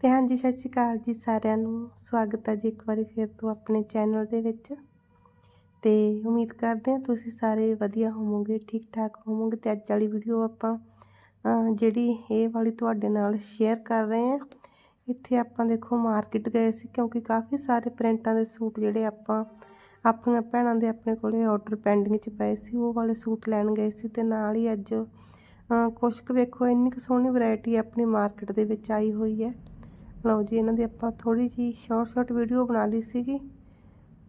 ਤੇ ਹਾਂਜੀ, ਸਤਿ ਸ਼੍ਰੀ ਅਕਾਲ ਜੀ ਸਾਰਿਆਂ ਨੂੰ। ਸਵਾਗਤ ਹੈ ਜੀ ਇੱਕ ਵਾਰੀ ਫਿਰ ਤੋਂ ਆਪਣੇ ਚੈਨਲ ਦੇ ਵਿੱਚ। ਤੇ ਉਮੀਦ ਕਰਦੇ ਹਾਂ ਤੁਸੀਂ ਸਾਰੇ ਵਧੀਆ ਹੋਵੋਗੇ ਠੀਕ ਠਾਕ ਹੋਵੋਗੇ। ਤੇ ਅੱਜ ਵਾਲੀ ਵੀਡੀਓ ਆਪਾਂ ਜਿਹੜੀ ਇਹ ਵਾਲੀ ਤੁਹਾਡੇ ਨਾਲ ਸ਼ੇਅਰ ਕਰ ਰਹੇ ਹਾਂ। ਇੱਥੇ ਆਪਾਂ ਦੇਖੋ ਮਾਰਕੀਟ ਗਏ ਸੀ ਕਿਉਂਕਿ ਕਾਫੀ ਸਾਰੇ ਪ੍ਰਿੰਟਾਂ ਦੇ ਸੂਟ ਜਿਹੜੇ ਆਪਾਂ, ਆਪਣੀਆਂ ਭੈਣਾਂ ਦੇ ਆਪਣੇ ਕੋਲੇ ਆਰਡਰ ਪੈਂਡਿੰਗ 'ਚ ਪਏ ਸੀ, ਉਹ ਵਾਲੇ ਸੂਟ ਲੈਣ ਗਏ ਸੀ। ਤੇ ਨਾਲ ਹੀ ਅੱਜ ਕੁਛ ਕੁ ਵੇਖੋ ਇੰਨੀ ਕੁ ਸੋਹਣੀ ਵੈਰਾਈਟੀ ਆਪਣੀ ਮਾਰਕੀਟ ਦੇ ਵਿੱਚ ਆਈ ਹੋਈ ਹੈ। ਲਓ ਜੀ, ਇਹਨਾਂ ਦੀ ਆਪਾਂ ਥੋੜੀ ਜੀ ਸ਼ਾਰਟ ਸ਼ਾਰਟ ਵੀਡੀਓ ਬਣਾ ਲਈ ਸੀਗੀ।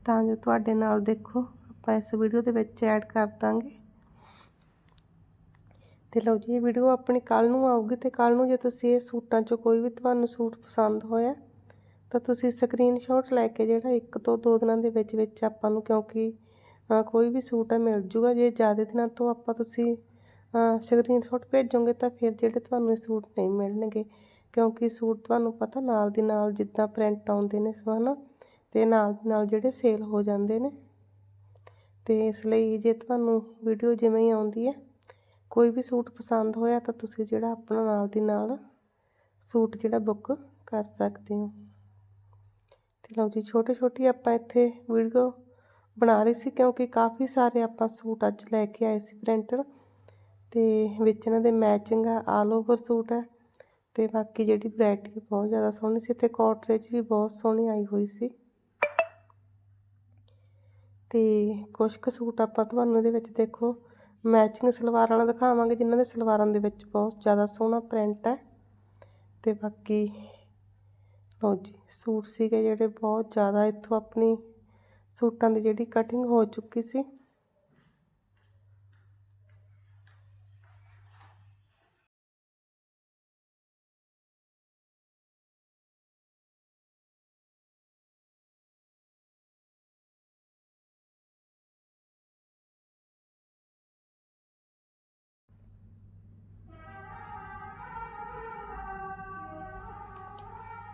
ਤਾਂ ਜੋ ਤੁਹਾਡੇ ਨਾਲ ਦੇਖੋ, ਆਪਾਂ ਇਸ ਵੀਡੀਓ ਦੇ ਵਿੱਚ ਐਡ ਕਰ ਦਾਂਗੇ। ਤੇ ਲਓ ਜੀ, ਇਹ ਵੀਡੀਓ ਆਪਣੀ ਕੱਲ ਨੂੰ ਆਊਗੀ ਤੇ ਕੱਲ ਨੂੰ ਜੇ ਤੁਸੀਂ ਇਹ ਸੂਟਾਂ ਚੋਂ ਕੋਈ ਵੀ ਤੁਹਾਨੂੰ ਸੂਟ ਪਸੰਦ ਹੋਇਆ, ਤਾਂ ਤੁਸੀਂ ਸਕਰੀਨਸ਼ਾਟ ਲੈ ਕੇ ਜਿਹੜਾ ਇੱਕ ਤੋਂ ਦੋ ਦਿਨਾਂ ਦੇ ਵਿੱਚ ਵਿੱਚ ਆਪਾਂ ਨੂੰ ਕਿਉਂਕਿ ਕੋਈ ਵੀ ਸੂਟ ਹੈ ਮਿਲ ਜੂਗਾ। ਜੇ ਜ਼ਿਆਦਾ ਦਿਨਾਂ ਤੋਂ ਆਪਾਂ ਤੁਸੀਂ ਸਕਰੀਨਸ਼ਾਟ ਭੇਜੋਗੇ ਤਾਂ ਫਿਰ ਜਿਹੜੇ ਤੁਹਾਨੂੰ ਇਹ ਸੂਟ ਨਹੀਂ ਮਿਲਣਗੇ। ਕਿਉਂਕਿ ਸੂਟ ਤੁਹਾਨੂੰ ਪਤਾ, ਨਾਲ ਦੀ ਨਾਲ ਜਿੱਦਾਂ ਪ੍ਰਿੰਟ ਆਉਂਦੇ ਨੇ ਸੋ, ਹਨਾ, ਤੇ ਨਾਲ ਦੀ ਨਾਲ ਜਿਹੜੇ ਸੇਲ ਹੋ ਜਾਂਦੇ ਨੇ। ਤੇ ਇਸ ਲਈ ਜੇ ਤੁਹਾਨੂੰ ਵੀਡੀਓ ਜਿਵੇਂ ਹੀ ਆਉਂਦੀ ਹੈ, ਕੋਈ ਵੀ ਸੂਟ ਪਸੰਦ ਹੋਇਆ ਤਾਂ ਤੁਸੀਂ ਜਿਹੜਾ ਆਪਣਾ ਨਾਲ ਦੀ ਨਾਲ ਸੂਟ ਜਿਹੜਾ ਬੁੱਕ ਕਰ ਸਕਦੇ ਹੋ। ਤੇ ਲਓ ਜੀ ਛੋਟੇ ਛੋਟੀ ਆਪਾਂ ਇੱਥੇ ਵੀਡੀਓ ਬਣਾ ਰਹੀ ਸੀ ਕਿਉਂਕਿ ਕਾਫੀ ਸਾਰੇ ਆਪਾਂ ਸੂਟ ਅੱਜ ਲੈ ਕੇ ਆਏ ਸੀ ਪ੍ਰਿੰਟਡ ਤੇ, ਵਿੱਚ ਇਹਨਾਂ ਦੇ ਮੈਚਿੰਗ ਆ ਆਲ ਓਵਰ ਸੂਟ ਹੈ। ਤੇ ਬਾਕੀ ਜਿਹੜੀ ਵੈਰਾਈਟੀ ਬਹੁਤ ਜ਼ਿਆਦਾ ਸੋਹਣੀ ਸੀ ਤੇ ਕਾਟਰੇਜ ਵੀ ਬਹੁਤ ਸੋਹਣੀ ਆਈ ਹੋਈ ਸੀ। ਤੇ ਕੁਝ ਕੁ ਸੂਟ ਆਪਾਂ ਤੁਹਾਨੂੰ ਇਹਦੇ ਵਿੱਚ ਦੇਖੋ ਮੈਚਿੰਗ ਸਲਵਾਰਾਂ ਵਾਲਾ ਦਿਖਾਵਾਂਗੇ, ਜਿਨ੍ਹਾਂ ਦੇ ਸਲਵਾਰਾਂ ਦੇ ਵਿੱਚ ਬਹੁਤ ਜ਼ਿਆਦਾ ਸੋਹਣਾ ਪ੍ਰਿੰਟ ਹੈ। ਤੇ ਬਾਕੀ ਲਓ ਜੀ, ਸੂਟ ਸੀਗੇ ਜਿਹੜੇ ਬਹੁਤ ਜ਼ਿਆਦਾ ਇੱਥੋਂ ਆਪਣੀ ਸੂਟਾਂ ਦੀ ਜਿਹੜੀ ਕਟਿੰਗ ਹੋ ਚੁੱਕੀ ਸੀ।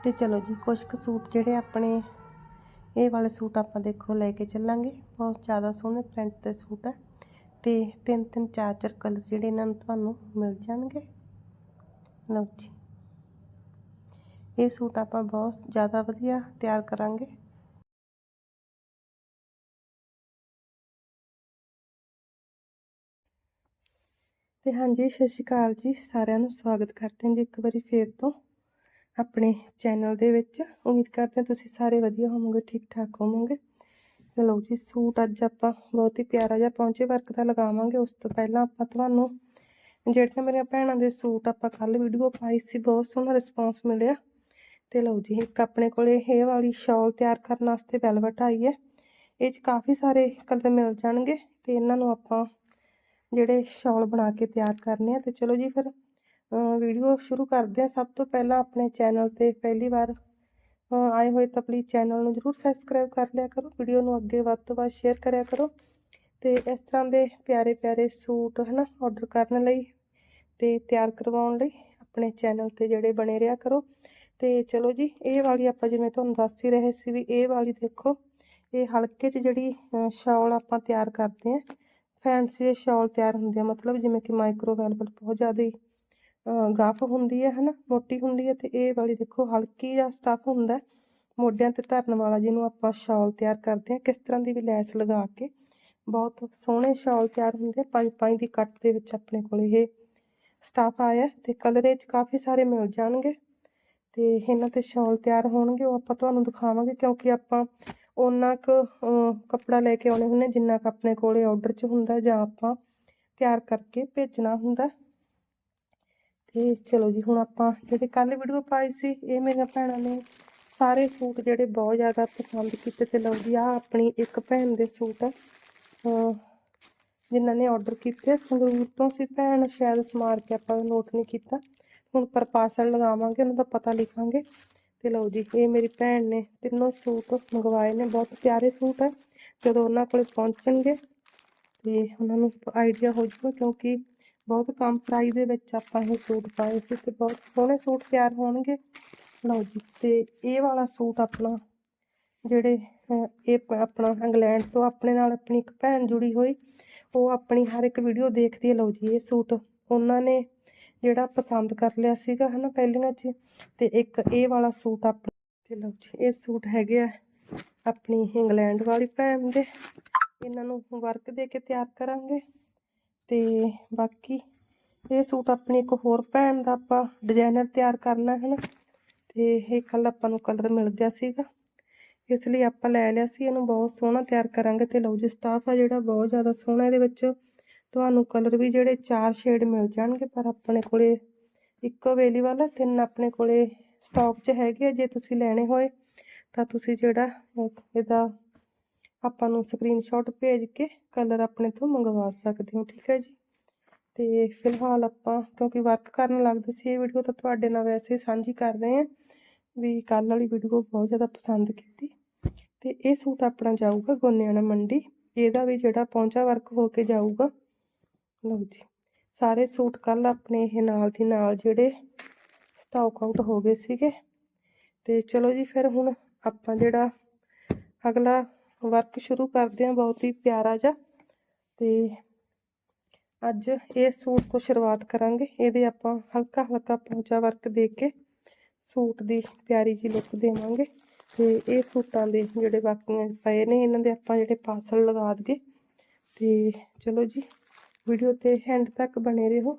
ਤੇ ਚਲੋ ਜੀ ਕੁਝ ਕੁ ਸੂਟ ਜਿਹੜੇ ਆਪਣੇ, ਇਹ ਵਾਲੇ ਸੂਟ ਆਪਾਂ ਦੇਖੋ ਲੈ ਕੇ ਚੱਲਾਂਗੇ। ਬਹੁਤ ਜ਼ਿਆਦਾ ਸੋਹਣੇ ਪ੍ਰਿੰਟ ਦੇ ਸੂਟ ਹੈ ਤੇ ਤਿੰਨ ਤਿੰਨ, ਚਾਰ ਚਾਰ ਕਲਰ ਜਿਹੜੇ ਇਹਨਾਂ ਨੂੰ ਤੁਹਾਨੂੰ ਮਿਲ ਜਾਣਗੇ। ਲਓ ਜੀ। ਇਹ ਸੂਟ ਆਪਾਂ ਬਹੁਤ ਜ਼ਿਆਦਾ ਵਧੀਆ ਤਿਆਰ ਕਰਾਂਗੇ। ਤੇ ਹਾਂਜੀ, ਸਤਿ ਸ਼੍ਰੀ ਅਕਾਲ ਜੀ। ਸਾਰਿਆਂ ਨੂੰ ਸਵਾਗਤ ਕਰਦੇ ਹਾਂ ਜੀ ਇੱਕ ਵਾਰੀ ਫੇਰ ਤੋਂ। ਆਪਣੇ ਚੈਨਲ ਦੇ ਵਿੱਚ। ਉਮੀਦ ਕਰਦੇ ਹਾਂ ਤੁਸੀਂ ਸਾਰੇ ਵਧੀਆ ਹੋਵੋਗੇ ਠੀਕ ਠਾਕ ਹੋਵੋਗੇ। ਲਓ ਜੀ, ਸੂਟ ਅੱਜ ਆਪਾਂ ਬਹੁਤ ਹੀ ਪਿਆਰਾ ਜਿਹਾ ਪਹੁੰਚੇ ਵਰਕ ਦਾ ਲਗਾਵਾਂਗੇ। ਉਸ ਤੋਂ ਪਹਿਲਾਂ ਆਪਾਂ ਤੁਹਾਨੂੰ ਜਿਹੜੀਆਂ ਮੇਰੀਆਂ ਭੈਣਾਂ ਦੇ ਸੂਟ ਆਪਾਂ ਕੱਲ ਵੀਡੀਓ ਪਾਈ ਸੀ, ਬਹੁਤ ਸੋਹਣਾ ਰਿਸਪੌਂਸ ਮਿਲਿਆ। ਤੇ ਲਓ ਜੀ, ਇੱਕ ਆਪਣੇ ਕੋਲੇ ਇਹ ਵਾਲੀ ਸ਼ਾਲ ਤਿਆਰ ਕਰਨ ਵਾਸਤੇ ਵੈਲਵਟ ਆਈ ਹੈ। ਇਹ 'ਚ ਕਾਫੀ ਸਾਰੇ ਕਲਰ ਮਿਲ ਜਾਣਗੇ ਤੇ ਇਹਨਾਂ ਨੂੰ ਆਪਾਂ ਜਿਹੜੇ ਸ਼ਾਲ ਬਣਾ ਕੇ ਤਿਆਰ ਕਰਨੇ ਆ, ਤੇ ਚਲੋ ਜੀ ਫਿਰ ਵੀਡੀਓ ਸ਼ੁਰੂ ਕਰਦੇ ਆ ਸਭ ਤੋਂ ਪਹਿਲਾਂ ਆਪਣੇ ਚੈਨਲ ਤੇ ਪਹਿਲੀ ਵਾਰ ਆਏ ਹੋਏ ਤਾਂ ਪਲੀਜ਼ ਚੈਨਲ ਨੂੰ ਜਰੂਰ ਸਬਸਕ੍ਰਾਈਬ ਕਰ ਲਿਆ ਕਰੋ। ਵੀਡੀਓ ਨੂੰ ਅੱਗੇ ਵੱਧ ਤੋਂ ਵੱਧ ਸ਼ੇਅਰ ਕਰਿਆ ਕਰੋ। ਤੇ ਇਸ ਤਰ੍ਹਾਂ ਦੇ ਪਿਆਰੇ ਪਿਆਰੇ ਸੂਟ ਹਨਾ ਆਰਡਰ ਕਰਨ ਲਈ ਤੇ ਤਿਆਰ ਕਰਵਾਉਣ ਲਈ ਆਪਣੇ ਚੈਨਲ ਤੇ ਜਿਹੜੇ ਬਣੇ ਰਿਹਾ ਕਰੋ। ਤੇ ਚਲੋ ਜੀ ਇਹ ਵਾਲੀ ਆਪਾਂ ਜਿਵੇਂ ਤੁਹਾਨੂੰ ਦੱਸ ਹੀ ਰਹੇ ਸੀ ਵੀ ਇਹ ਵਾਲੀ ਦੇਖੋ ਇਹ ਹਲਕੇ 'ਚ ਜਿਹੜੀ ਅ, ਸ਼ਾਲ ਆਪਾਂ ਤਿਆਰ ਕਰਦੇ ਆ ਫੈਂਸੀ ਸ਼ਾਲ ਤਿਆਰ ਹੁੰਦੀ ਆ ਮਤਲਬ ਜਿਵੇਂ ਕਿ ਮਾਈਕਰੋ ਅਵੇਲੇਬਲ ਬਹੁਤ ਜ਼ਿਆਦਾ ਹੀ ਗਾਫ ਹੁੰਦੀ ਹੈ, ਹਨਾ, ਮੋਟੀ ਹੁੰਦੀ ਹੈ ਤੇ ਇਹ ਵਾਲੀ ਦੇਖੋ ਹਲਕੀ ਜਿਹਾ ਸਟਫ ਹੁੰਦਾ ਮੋਢਿਆਂ ਤੇ ਧਰਨ ਵਾਲਾ ਜਿਹਨੂੰ ਆਪਾਂ ਸ਼ਾਲ ਤਿਆਰ ਕਰਦੇ ਹਾਂ, ਕਿਸ ਤਰ੍ਹਾਂ ਦੀ ਵੀ ਲੈਸ ਲਗਾ ਕੇ। ਬਹੁਤ ਸੋਹਣੇ ਸ਼ਾਲ ਤਿਆਰ ਹੁੰਦੇ ਪੰਜ ਪੰਜ ਦੀ ਕੱਟ ਦੇ ਵਿੱਚ ਆਪਣੇ ਕੋਲ ਇਹ ਸਟਫ ਆਇਆ ਤੇ ਕਲਰ ਇਹ 'ਚ ਕਾਫੀ ਸਾਰੇ ਮਿਲ ਜਾਣਗੇ। ਤੇ ਇਹਨਾਂ ਤੇ ਸ਼ਾਲ ਤਿਆਰ ਹੋਣਗੇ, ਉਹ ਆਪਾਂ ਤੁਹਾਨੂੰ ਦਿਖਾਵਾਂਗੇ ਕਿਉਂਕਿ ਆਪਾਂ ਉਹਨਾਂ ਕੁ ਕੱਪੜਾ ਲੈ ਕੇ ਆਉਣੇ ਹੁੰਦੇ ਜਿੰਨਾ ਕੁ ਆਪਣੇ ਕੋਲੇ ਆਰਡਰ 'ਚ ਹੁੰਦਾ ਜਾਂ ਆਪਾਂ ਤਿਆਰ ਕਰਕੇ ਭੇਜਣਾ ਹੁੰਦਾ ਤੇ ਚਲੋ ਜੀ, ਹੁਣ ਆਪਾਂ ਜਿਹੜੇ ਕੱਲ ਵੀਡੀਓ ਪਾਈ ਸੀ, ਇਹ ਮੇਰੀਆਂ ਭੈਣਾਂ ਨੇ ਸਾਰੇ ਸੂਟ ਜਿਹੜੇ ਬਹੁਤ ਜ਼ਿਆਦਾ ਪਸੰਦ ਕੀਤੇ ਤੇ ਲਓ ਜੀ ਆ ਆਪਣੀ ਇੱਕ ਭੈਣ ਦੇ ਸੂਟ, ਅਹ, ਜਿਨ੍ਹਾਂ ਨੇ ਆਰਡਰ ਕੀਤੇ ਸੰਗਰੂਰ ਤੋਂ ਸੀ ਭੈਣ, ਸ਼ਾਇਦ ਸਮਾਰ ਕੇ ਆਪਾਂ ਨੋਟ ਨਹੀਂ ਕੀਤਾ। ਹੁਣ ਪਰ ਪਾਰਸਲ ਲਗਾਵਾਂਗੇ, ਉਹਨਾਂ ਦਾ ਪਤਾ ਲਿਖਾਂਗੇ। ਤੇ ਲਓ ਜੀ, ਇਹ ਮੇਰੀ ਭੈਣ ਨੇ ਤਿੰਨੋਂ ਸੂਟ ਮੰਗਵਾਏ ਨੇ, ਬਹੁਤ ਪਿਆਰੇ ਸੂਟ ਹੈ ਜਦੋਂ ਉਹਨਾਂ ਕੋਲੇ ਪਹੁੰਚਣਗੇ, ਤੇ ਉਹਨਾਂ ਨੂੰ ਆਈਡੀਆ ਹੋ ਜਾਊਗਾ ਕਿਉਂਕਿ ਬਹੁਤ ਕਮ ਪ੍ਰਾਈਸ ਦੇ ਵਿੱਚ ਆਪਾਂ ਇਹ ਸੂਟ ਪਾਏ ਸੀ ਤੇ ਬਹੁਤ ਸੋਹਣੇ ਸੂਟ ਤਿਆਰ ਹੋਣਗੇ। ਲਓ ਜੀ, ਤੇ ਇਹ ਵਾਲਾ ਸੂਟ ਆਪਣਾ, ਜਿਹੜੇ ਇਹ ਆਪਣਾ ਇੰਗਲੈਂਡ ਤੋਂ ਆਪਣੇ ਨਾਲ ਆਪਣੀ ਇੱਕ ਭੈਣ ਜੁੜੀ ਹੋਈ, ਉਹ ਆਪਣੀ ਹਰ ਇੱਕ ਵੀਡੀਓ ਦੇਖਦੀ ਹੈ। ਲਓ ਜੀ, ਇਹ ਸੂਟ ਉਹਨਾਂ ਨੇ ਜਿਹੜਾ ਪਸੰਦ ਕਰ ਲਿਆ ਸੀਗਾ, ਹਨਾ, ਪਹਿਲੀਆਂ 'ਚ ਤੇ ਇੱਕ ਇਹ ਵਾਲਾ ਸੂਟ ਆਪਣਾ ਤੇ ਲਓ ਜੀ, ਇਹ ਸੂਟ ਹੈਗੇ ਆ ਆਪਣੀ ਇੰਗਲੈਂਡ ਵਾਲੀ ਭੈਣ ਦੇ। ਇਹਨਾਂ ਨੂੰ ਵਰਕ ਦੇ ਕੇ ਤਿਆਰ ਕਰਾਂਗੇ। ਤੇ ਬਾਕੀ ਇਹ ਸੂਟ ਆਪਣੀ ਇੱਕ ਹੋਰ ਭੈਣ ਦਾ ਆਪਾਂ ਡਿਜ਼ਾਈਨਰ ਤਿਆਰ ਕਰਨਾ ਹੈ ਨਾ, ਤੇ ਇਹ ਕੱਲ ਆਪਾਂ ਨੂੰ ਕਲਰ ਮਿਲ ਗਿਆ ਸੀਗਾ। ਇਸ ਲਈ ਆਪਾਂ ਲੈ ਲਿਆ ਸੀ, ਇਹਨੂੰ ਬਹੁਤ ਸੋਹਣਾ ਤਿਆਰ ਕਰਾਂਗੇ ਤੇ ਲਓ ਜੀ ਸਟਾਫ ਆ ਜਿਹੜਾ ਬਹੁਤ ਜ਼ਿਆਦਾ ਸੋਹਣਾ, ਇਹਦੇ ਵਿੱਚ ਤੁਹਾਨੂੰ ਕਲਰ ਵੀ ਜਿਹੜੇ ਚਾਰ ਸ਼ੇਡ ਮਿਲ ਜਾਣਗੇ, ਪਰ ਆਪਣੇ ਕੋਲੇ ਇੱਕੋ ਅਵੇਲੇਬਲ ਹੈ ਤਿੰਨ ਆਪਣੇ ਕੋਲੇ ਸਟਾਕ 'ਚ ਹੈਗੇ ਆ, ਜੇ ਤੁਸੀਂ ਲੈਣੇ ਹੋਏ ਤਾਂ ਤੁਸੀਂ ਜਿਹੜਾ ਇਹਦਾ ਆਪਾਂ ਨੂੰ ਸਕਰੀਨਸ਼ਾਟ ਭੇਜ ਕੇ ਕਲਰ ਆਪਣੇ ਤੋਂ ਮੰਗਵਾ ਸਕਦੇ ਹੋ, ਠੀਕ ਹੈ ਜੀ? ਤੇ ਫਿਲਹਾਲ ਆਪਾਂ, ਕਿਉਂਕਿ ਵਰਕ ਕਰਨ ਲੱਗਦੇ ਸੀ, ਇਹ ਵੀਡੀਓ ਤਾਂ ਤੁਹਾਡੇ ਨਾਲ ਵੈਸੇ ਸਾਂਝੀ ਕਰ ਰਹੇ ਹਾਂ ਵੀ ਕੱਲ ਵਾਲੀ ਵੀਡੀਓ ਬਹੁਤ ਜ਼ਿਆਦਾ ਪਸੰਦ ਕੀਤੀ। ਤੇ ਇਹ ਸੂਟ ਆਪਣਾ ਜਾਊਗਾ ਗੋਨਿਆਣਾ ਮੰਡੀ, ਇਹਦਾ ਵੀ ਜਿਹੜਾ ਪਹੁੰਚਾ ਵਰਕ ਹੋ ਕੇ ਜਾਊਗਾ। ਲਓ ਜੀ, ਸਾਰੇ ਸੂਟ ਕੱਲ ਆਪਣੇ ਇਹ ਨਾਲ ਦੀ ਨਾਲ ਜਿਹੜੇ ਸਟਾਕ ਆਊਟ ਹੋ ਗਏ ਸੀਗੇ। ਤੇ ਚਲੋ ਜੀ, ਫਿਰ ਹੁਣ ਆਪਾਂ ਜਿਹੜਾ ਅਗਲਾ ਵਰਕ ਸ਼ੁਰੂ ਕਰਦੇ ਹਾਂ, ਬਹੁਤ ਹੀ ਪਿਆਰਾ ਜਿਹਾ। ਤੇ ਅੱਜ ਇਸ ਸੂਟ ਤੋਂ ਸ਼ੁਰੂਆਤ ਕਰਾਂਗੇ। ਇਹਦੇ ਆਪਾਂ ਹਲਕਾ ਹਲਕਾ ਪੌਂਚਾ ਵਰਕ ਦੇ ਕੇ ਸੂਟ ਦੀ ਪਿਆਰੀ ਜੀ ਲੁੱਕ ਦੇਵਾਂਗੇ। ਤੇ ਇਹ ਸੂਟਾਂ ਦੇ ਜਿਹੜੇ ਬਾਕੀਆਂ ਪਏ ਨੇ, ਇਹਨਾਂ ਦੇ ਆਪਾਂ ਜਿਹੜੇ ਪਾਸਲ ਲਗਾ ਦਈਏ। ਤੇ ਚਲੋ ਜੀ ਵੀਡੀਓ ਤੇ ਹੈਂਡ ਤੱਕ ਬਣੇ ਰਹੋ।